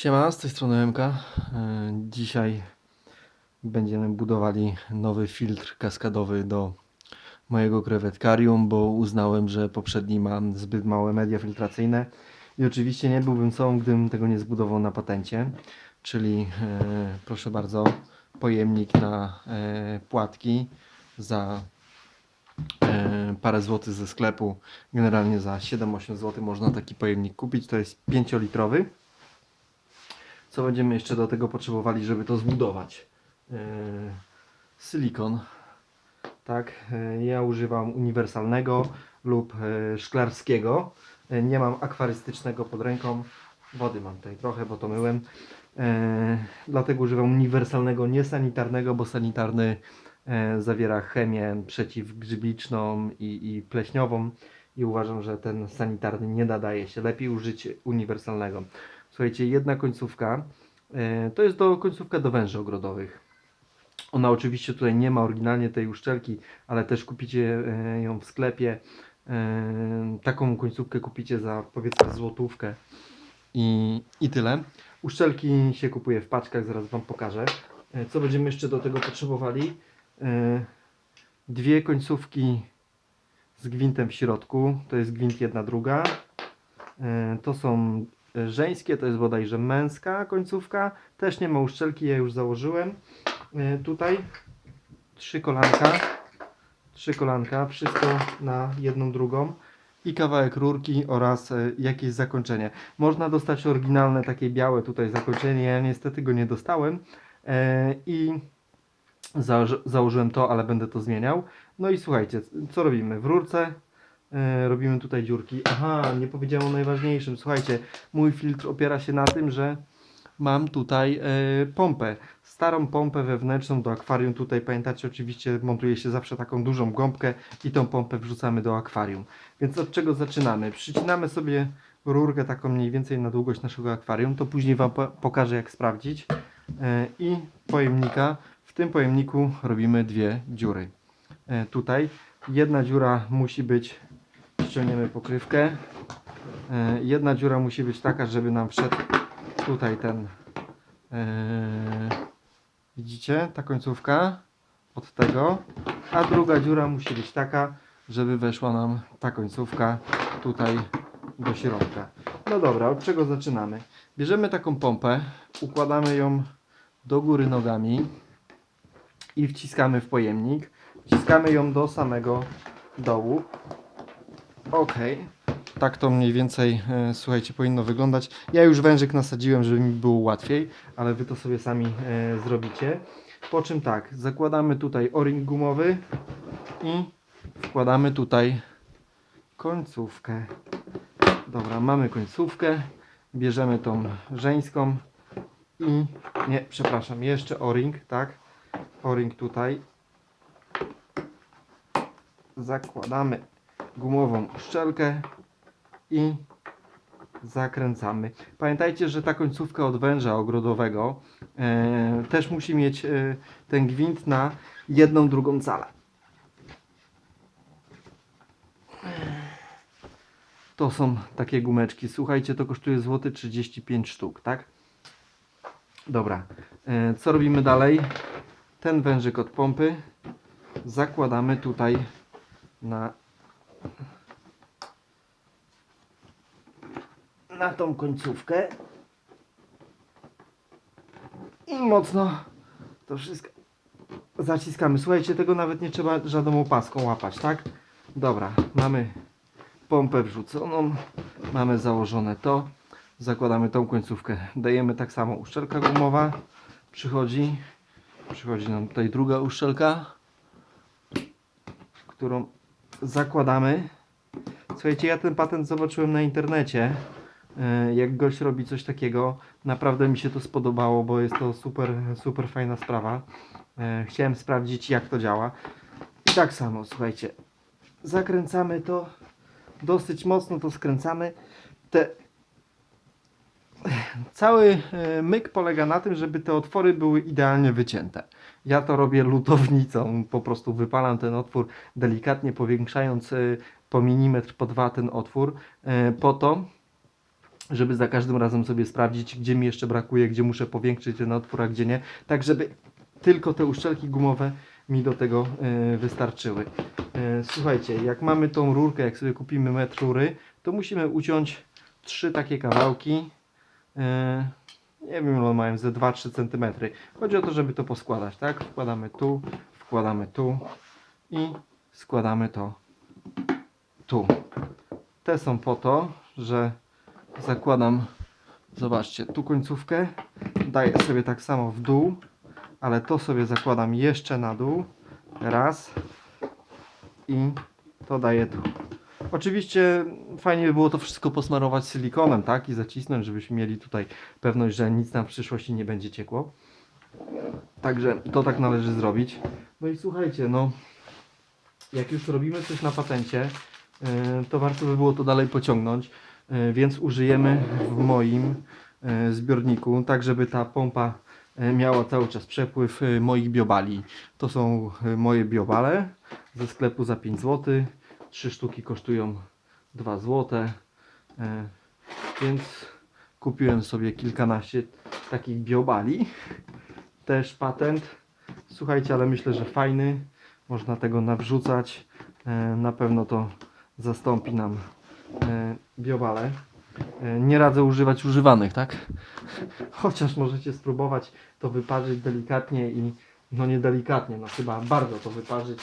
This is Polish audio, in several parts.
Siema, z tej strony MK. E, Dzisiaj będziemy budowali nowy filtr kaskadowy do mojego krewetkarium, bo uznałem, że poprzedni ma zbyt małe media filtracyjne i oczywiście nie byłbym sobą, gdybym tego nie zbudował na patencie, czyli e, proszę bardzo, pojemnik na e, płatki za e, parę złotych ze sklepu, generalnie za 7-8 zł można taki pojemnik kupić, to jest 5-litrowy. Co będziemy jeszcze do tego potrzebowali, żeby to zbudować? Yy, silikon. Tak, yy, ja używam uniwersalnego lub yy, szklarskiego. Nie mam akwarystycznego pod ręką. Wody mam tutaj trochę, bo to myłem. Dlatego używam uniwersalnego, niesanitarnego, bo sanitarny zawiera chemię przeciwgrzybiczną i, i pleśniową i uważam, że ten sanitarny nie nadaje się. Lepiej użyć uniwersalnego. Słuchajcie, jedna końcówka e, to jest do końcówka do węży ogrodowych. Ona oczywiście tutaj nie ma oryginalnie tej uszczelki, ale też kupicie e, ją w sklepie. E, Taką końcówkę kupicie za powiedzmy złotówkę i, i tyle. Uszczelki się kupuje w paczkach, zaraz Wam pokażę. Co będziemy jeszcze do tego potrzebowali? Dwie końcówki z gwintem w środku. To jest gwint jedna druga. To są żeńskie, to jest bodajże męska końcówka. Też nie ma uszczelki, ja już założyłem. E, Tutaj trzy kolanka. Trzy kolanka, wszystko na jedną drugą. I kawałek rurki oraz e, jakieś zakończenie. Można dostać oryginalne takie białe tutaj zakończenie. Ja niestety go nie dostałem. E, I założy- założyłem to, ale będę to zmieniał. No i słuchajcie, co robimy? W rurce e, robimy tutaj dziurki. Aha, nie powiedziałem o najważniejszym. Słuchajcie, mój filtr opiera się na tym, że mam tutaj e, pompę. Starą pompę wewnętrzną do akwarium. Tutaj pamiętacie, oczywiście montuje się zawsze taką dużą gąbkę i tą pompę wrzucamy do akwarium. Więc od czego zaczynamy? Przycinamy sobie rurkę taką mniej więcej na długość naszego akwarium. To później Wam po- pokażę jak sprawdzić. E, I pojemnika. W tym pojemniku robimy dwie dziury. E, tutaj jedna dziura musi być, ściągniemy pokrywkę. E, Jedna dziura musi być taka, żeby nam wszedł tutaj ten, e, widzicie, ta końcówka od tego, a druga dziura musi być taka, żeby weszła nam ta końcówka tutaj do środka. No dobra, od czego zaczynamy? Bierzemy taką pompę, układamy ją do góry nogami i wciskamy w pojemnik. Wciskamy ją do samego dołu. Ok. Tak to mniej więcej, e, słuchajcie, powinno wyglądać. Ja już wężyk nasadziłem, żeby mi było łatwiej, ale wy to sobie sami e, zrobicie. Po czym tak, zakładamy tutaj o-ring gumowy i wkładamy tutaj końcówkę. Dobra, mamy końcówkę. Bierzemy tą żeńską i nie, przepraszam, jeszcze o-ring, tak? O-ring tutaj. Zakładamy gumową szczelkę i zakręcamy. Pamiętajcie, że ta końcówka od węża ogrodowego e, też musi mieć e, ten gwint na jedną drugą calę. To są takie gumeczki. Słuchajcie, to kosztuje złoty 35 sztuk, tak? Dobra. E, co robimy dalej? Ten wężyk od pompy zakładamy tutaj na na tą końcówkę. I mocno to wszystko. Zaciskamy. Słuchajcie, tego nawet nie trzeba żadną opaską łapać, tak? Dobra, mamy pompę wrzuconą, mamy założone to, zakładamy tą końcówkę, dajemy tak samo. Uszczelka gumowa, przychodzi, przychodzi nam tutaj druga uszczelka, którą zakładamy. Słuchajcie, ja ten patent zobaczyłem na internecie. E, Jak gość robi coś takiego, naprawdę mi się to spodobało, bo jest to super, super fajna sprawa. E, Chciałem sprawdzić, jak to działa. I tak samo, słuchajcie, zakręcamy to dosyć mocno, to skręcamy. Te... Cały e, myk polega na tym, żeby te otwory były idealnie wycięte. Ja to robię lutownicą, po prostu wypalam ten otwór delikatnie powiększając e, po milimetr, po dwa ten otwór, e, po to, żeby za każdym razem sobie sprawdzić, gdzie mi jeszcze brakuje, gdzie muszę powiększyć ten otwór, a gdzie nie, tak żeby tylko te uszczelki gumowe mi do tego wystarczyły. Słuchajcie, jak mamy tą rurkę, jak sobie kupimy metr rury, to musimy uciąć trzy takie kawałki. E, nie wiem, ile mają, ze 2-3 cm. Chodzi o to, żeby to poskładać, tak? Wkładamy tu, wkładamy tu i składamy to tu. Te są po to, że zakładam, zobaczcie, tu końcówkę, daję sobie tak samo w dół, ale to sobie zakładam jeszcze na dół, raz i to daję tu. Oczywiście fajnie by było to wszystko posmarować silikonem, tak? I zacisnąć, żebyśmy mieli tutaj pewność, że nic nam w przyszłości nie będzie ciekło. Także to tak należy zrobić. No i słuchajcie, no jak już robimy coś na patencie, yy, to warto by było to dalej pociągnąć, yy, więc użyjemy w moim yy, zbiorniku, tak żeby ta pompa miała cały czas przepływ moich biobali. To są moje biobale ze sklepu za 5 zł. Trzy sztuki kosztują 2 zł. Yy, Więc kupiłem sobie kilkanaście takich biobali. Też patent. Słuchajcie, ale myślę, że fajny. Można tego nawrzucać. E, Na pewno to zastąpi nam e, biowale. E, Nie radzę używać używanych, tak? Chociaż możecie spróbować to wyparzyć delikatnie i no nie delikatnie, no chyba bardzo to wyparzyć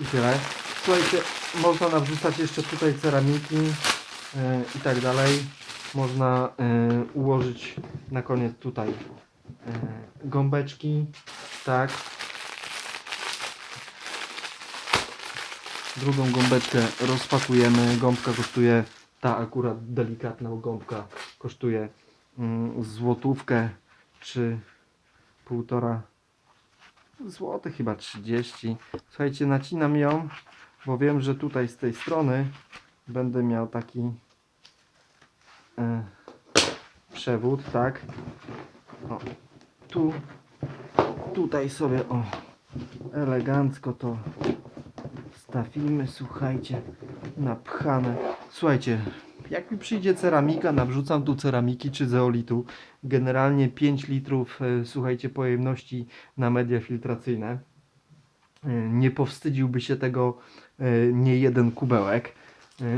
i tyle. Słuchajcie, można nawrzucać jeszcze tutaj ceramiki e, i tak dalej. Można e, ułożyć na koniec tutaj e, gąbeczki, tak. Drugą gąbeczkę rozpakujemy. Gąbka kosztuje, ta akurat delikatna gąbka kosztuje mm, złotówkę czy półtora złoty, chyba 30. Słuchajcie, nacinam ją, bo wiem, że tutaj z tej strony będę miał taki e, przewód, tak. O, tu, tutaj sobie o elegancko to stawimy, słuchajcie, napchane. Słuchajcie, jak mi przyjdzie ceramika, nawrzucam tu ceramiki czy zeolitu. Generalnie 5 litrów, e, słuchajcie, pojemności na media filtracyjne. E, Nie powstydziłby się tego e, nie jeden kubełek.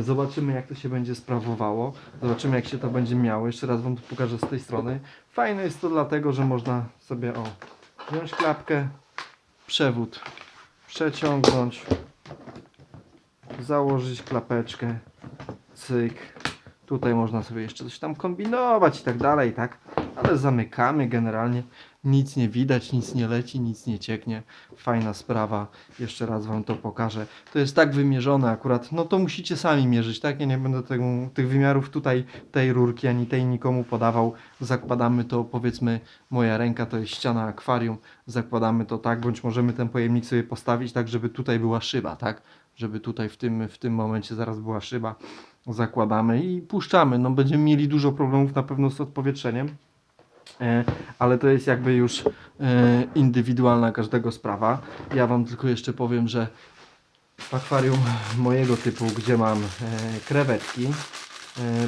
Zobaczymy jak to się będzie sprawowało. Zobaczymy jak się to będzie miało. Jeszcze raz Wam to pokażę z tej strony. Fajne jest to dlatego, że można sobie o wziąć klapkę, przewód przeciągnąć, założyć klapeczkę, cyk. Tutaj można sobie jeszcze coś tam kombinować i tak dalej, tak? Ale zamykamy generalnie. Nic nie widać, nic nie leci, nic nie cieknie. Fajna sprawa. Jeszcze raz Wam to pokażę. To jest tak wymierzone akurat. No to musicie sami mierzyć, tak? Ja nie będę tego, tych wymiarów tutaj, tej rurki, ani tej nikomu podawał. Zakładamy to, powiedzmy, moja ręka to jest ściana akwarium. Zakładamy to tak, bądź możemy ten pojemnik sobie postawić tak, żeby tutaj była szyba, tak? Żeby tutaj w tym, w tym momencie zaraz była szyba. Zakładamy i puszczamy. No będziemy mieli dużo problemów na pewno z odpowietrzeniem. E, ale to jest jakby już e, indywidualna każdego sprawa. Ja Wam tylko jeszcze powiem, że w akwarium mojego typu, gdzie mam e, krewetki,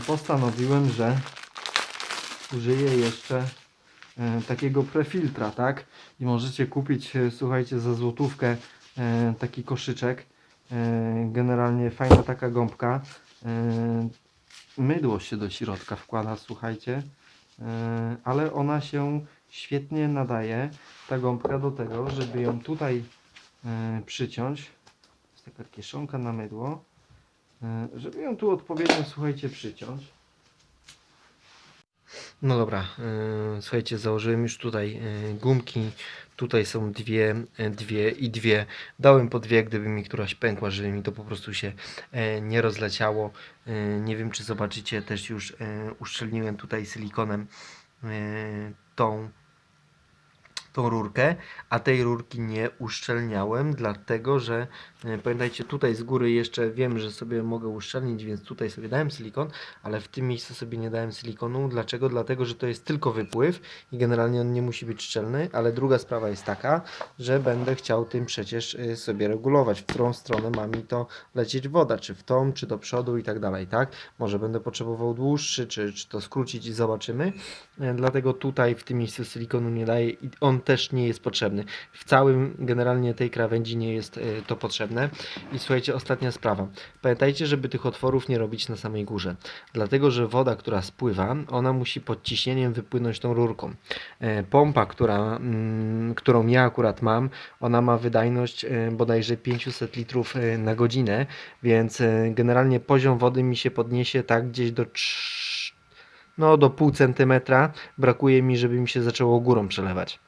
postanowiłem, że użyję jeszcze takiego prefiltra, tak? I możecie kupić, słuchajcie, za złotówkę taki koszyczek. Generalnie fajna taka gąbka. E, mydło się do środka wkłada, słuchajcie. E, ale ona się świetnie nadaje, ta gąbka, do tego, żeby ją tutaj e, przyciąć. Jest taka kieszonka na mydło. Żeby ją tu odpowiednio, słuchajcie, przyciąć. No dobra, e, słuchajcie, założyłem już tutaj e, gumki. Tutaj są dwie, e, dwie i dwie. Dałem po dwie, gdyby mi któraś pękła, żeby mi to po prostu się nie rozleciało. Nie wiem, czy zobaczycie, też już uszczelniłem tutaj silikonem tą tą rurkę, a tej rurki nie uszczelniałem, dlatego że e, pamiętajcie, tutaj z góry jeszcze wiem, że sobie mogę uszczelnić, więc tutaj sobie dałem silikon, ale w tym miejscu sobie nie dałem silikonu. Dlaczego? Dlatego, że to jest tylko wypływ i generalnie on nie musi być szczelny, ale druga sprawa jest taka, że będę chciał tym przecież y, sobie regulować, w którą stronę ma mi to lecieć woda, czy w tą, czy do przodu i tak dalej, tak? Może będę potrzebował dłuższy, czy, czy to skrócić i zobaczymy. E, Dlatego tutaj w tym miejscu silikonu nie daję i on też nie jest potrzebny. W całym generalnie tej krawędzi nie jest y, to potrzebne. I słuchajcie, ostatnia sprawa. Pamiętajcie, żeby tych otworów nie robić na samej górze. Dlatego, że woda, która spływa, ona musi pod ciśnieniem wypłynąć tą rurką. E, Pompa, która, mm, którą ja akurat mam, ona ma wydajność e, bodajże 500 litrów e, na godzinę, więc e, generalnie poziom wody mi się podniesie tak gdzieś do trz- no do pół centymetra. Brakuje mi, żeby mi się zaczęło górą przelewać.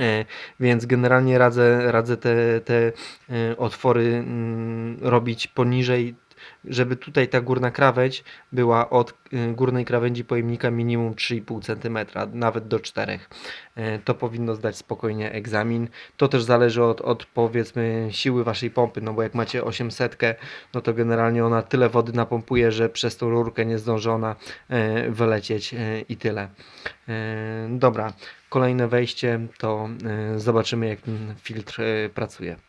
E, Więc generalnie radzę, radzę te, te e, otwory mm, robić poniżej, żeby tutaj ta górna krawędź była od e, górnej krawędzi pojemnika minimum 3,5 cm, nawet do 4. E, To powinno zdać spokojnie egzamin. To też zależy od, od powiedzmy siły waszej pompy, no bo jak macie 800, no to generalnie ona tyle wody napompuje, że przez tą rurkę nie zdąży ona e, wylecieć i tyle. Dobra, kolejne wejście to zobaczymy jak ten filtr pracuje.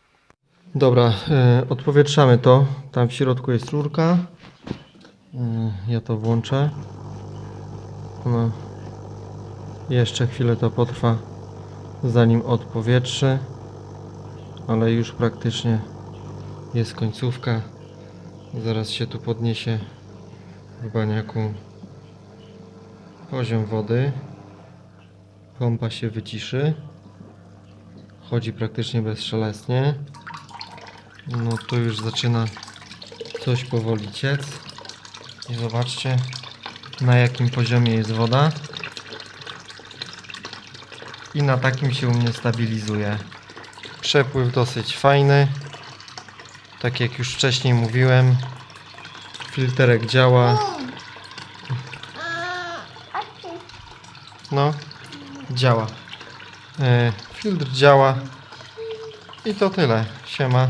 Dobra, e, odpowietrzamy to. Tam w środku jest rurka. E, Ja to włączę. Jeszcze chwilę to potrwa, zanim odpowietrzy, ale już praktycznie jest końcówka. Zaraz się tu podniesie w baniaku poziom wody. Pompa się wyciszy. Chodzi praktycznie bezszelestnie. No tu już zaczyna coś powoli ciec. I zobaczcie na jakim poziomie jest woda. I na takim się u mnie stabilizuje. Przepływ dosyć fajny. Tak jak już wcześniej mówiłem, filterek działa. No, działa. E, filtr działa. I to tyle. Siema.